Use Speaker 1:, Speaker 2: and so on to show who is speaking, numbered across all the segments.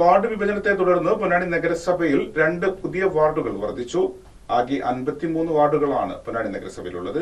Speaker 1: Ward വിഭജനത്തെ തുടർന്ന് പൊന്നാനി നഗരസഭയിൽ രണ്ട് പുതിയ വാർഡുകൾ വർദ്ധിച്ചു. ആകെ അൻപത്തിമൂന്ന് വാർഡുകളാണ് പൊന്നാനി നഗരസഭയിലുള്ളത്.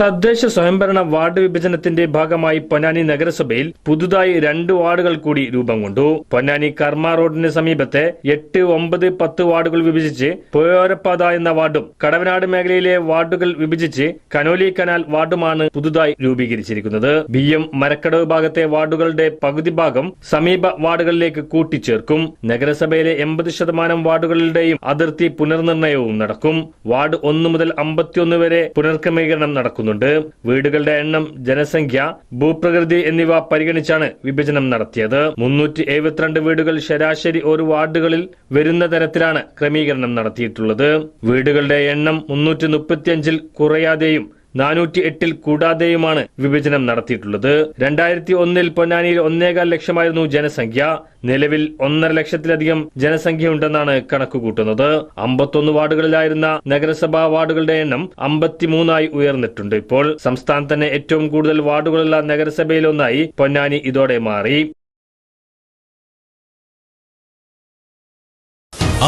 Speaker 2: തദ്ദേശ സ്വയംഭരണ വാർഡ് വിഭജനത്തിന്റെ ഭാഗമായി പൊന്നാനി നഗരസഭയിൽ പുതുതായി രണ്ട് വാർഡുകൾ കൂടി രൂപം കൊണ്ടു. പൊന്നാനി കർമ്മ റോഡിന് സമീപത്തെ എട്ട് ഒമ്പത് പത്ത് വാർഡുകൾ വിഭജിച്ച് പോയോരപ്പാത എന്ന വാർഡും കടവനാട് മേഖലയിലെ വാർഡുകൾ വിഭജിച്ച് കനോലി കനാൽ വാർഡുമാണ് പുതുതായി രൂപീകരിച്ചിരിക്കുന്നത്. ബി എം മരക്കടവ് ഭാഗത്തെ വാർഡുകളുടെ പകുതി ഭാഗം സമീപ വാർഡുകളിലേക്ക് കൂട്ടിച്ചേർക്കും. നഗരസഭയിലെ എൺപത് ശതമാനം വാർഡുകളുടെയും അതിർത്തി പുനർനിർണയവും നടക്കും. വാർഡ് ഒന്ന് മുതൽ അമ്പത്തിയൊന്ന് വരെ പുനർക്രമീകരണം നടക്കുന്നുണ്ട്. വീടുകളുടെ എണ്ണം ജനസംഖ്യ ഭൂപ്രകൃതി എന്നിവ പരിഗണിച്ചാണ് വിഭജനം നടത്തിയത്. മുന്നൂറ്റി എഴുപത്തിരണ്ട് വീടുകൾ ശരാശരി ഒരു വാർഡുകളിൽ വരുന്ന തരത്തിലാണ് ക്രമീകരണം നടത്തിയിട്ടുള്ളത്. വീടുകളുടെ എണ്ണം മുന്നൂറ്റി മുപ്പത്തിയഞ്ചിൽ കുറയാതെയും നാനൂറ്റി എട്ടിൽ കൂടാതെയുമാണ് വിഭജനം നടത്തിയിട്ടുള്ളത്. രണ്ടായിരത്തി ഒന്നിൽ പൊന്നാനിയിൽ ഒന്നേകാൽ ലക്ഷമായിരുന്നു ജനസംഖ്യ. നിലവിൽ ഒന്നര ലക്ഷത്തിലധികം ജനസംഖ്യ ജനസംഖ്യയുണ്ടെന്നാണ് കണക്കുകൂട്ടുന്നത്. അമ്പത്തൊന്ന് വാർഡുകളിലായിരുന്ന നഗരസഭാ വാർഡുകളുടെ എണ്ണം അമ്പത്തിമൂന്നായി ഉയർന്നിട്ടുണ്ട്. ഇപ്പോൾ സംസ്ഥാനത്ത് തന്നെ ഏറ്റവും കൂടുതൽ വാർഡുകളുള്ള നഗരസഭയിലൊന്നായി പൊന്നാനി ഇതോടെ മാറി.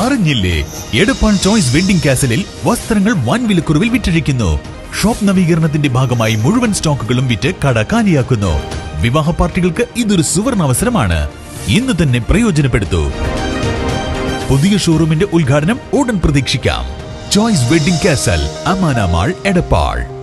Speaker 3: അറിഞ്ഞില്ലേ? എടപ്പാൾ ചോയ്സ് വെഡിംഗ് കാസലിൽ വസ്ത്രങ്ങൾ വൻ വിലക്കുറവിൽ വിറ്റഴിക്കുന്നു ഷോപ്പ് നവീകരണത്തിന്റെ ഭാഗമായി മുഴുവൻ സ്റ്റോക്കുകളും വിറ്റ് കട കാലിയാക്കുന്നു. വിവാഹ പാർട്ടികൾക്ക് ഇതൊരു സുവർണ അവസരമാണ്. ഇന്ന് തന്നെ പ്രയോജനപ്പെടുത്തൂ. പുതിയ ഷോറൂമിന്റെ ഉദ്ഘാടനം ഉടൻ പ്രതീക്ഷിക്കാം. Choice wedding castle Amana mall Edappal.